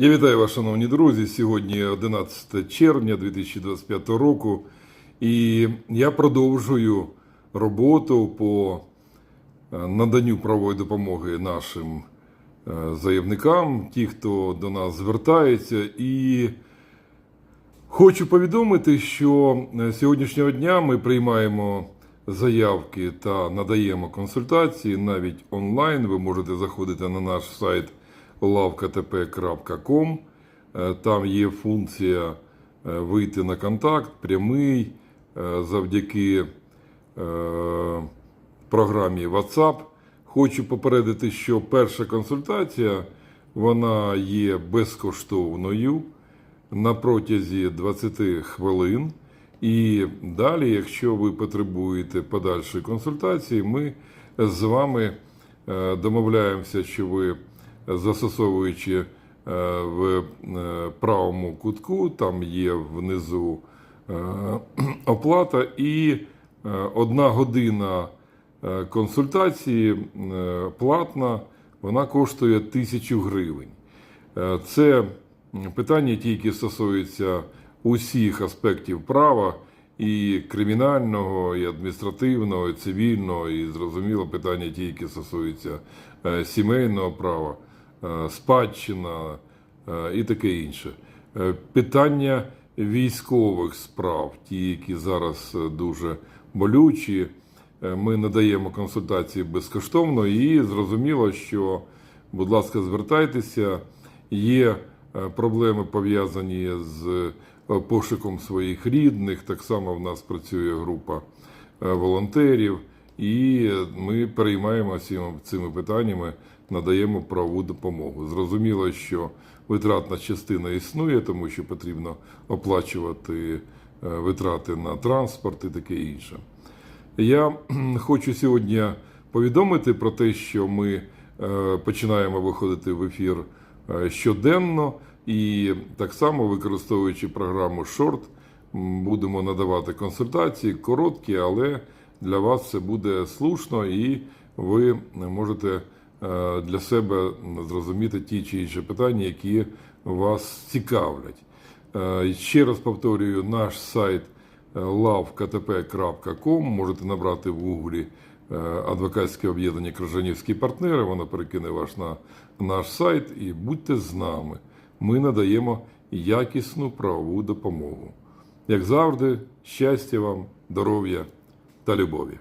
Я вітаю вас, шановні друзі. Сьогодні 11 червня 2025 року, і я продовжую роботу по е, наданню правової допомоги нашим е, заявникам, ті, хто до нас звертається. І хочу повідомити, що е, сьогоднішнього дня ми приймаємо заявки та надаємо консультації навіть онлайн. Ви можете заходити на наш сайт lavktp.com. Е, Там є функція е, вийти на контакт прямий е, завдяки програмі WhatsApp. Хочу попередити, що перша консультація вона є безкоштовною на протязі 20 хвилин. І далі, якщо ви потребуєте подальшої консультації, ми з вами домовляємося, що ви застосовуючи е, в е, правому кутку, там є внизу е, оплата, і одна година консультації платна, вона коштує тисячу гривень. Це питання, ті, які стосуються усіх аспектів права, і кримінального, і адміністративного, і цивільного, і зрозуміло питання, ті, які стосуються е, сімейного права, спадщина е, і таке інше. Е, Питання військових справ, ті, які зараз е, дуже болючі. Е, Ми надаємо консультації безкоштовно і зрозуміло, що, будь ласка, звертайтеся. Є е, проблеми пов'язані з е, пошуком своїх рідних. Так само в нас працює група е, волонтерів, і ми переймаємося цими питаннями, надаємо правову допомогу. Зрозуміло, що витратна частина існує, тому що потрібно оплачувати е, витрати на транспорт і таке інше. Я хочу сьогодні повідомити про те, що ми е, починаємо виходити в ефір е, щоденно, і так само використовуючи програму м, будемо надавати консультації короткі, але для вас це буде слушно, і ви можете е, для себе зрозуміти ті чи інші питання, які вас цікавлять. Е, Ще раз повторюю, наш сайт е, lavktp.com можете набрати в гуглі е, адвокатське об'єднання Крижанівські партнери. Воно перекине вас на наш сайт і будьте з нами. Ми надаємо якісну правову допомогу. Як завжди, щастя вам, здоров'я та любові.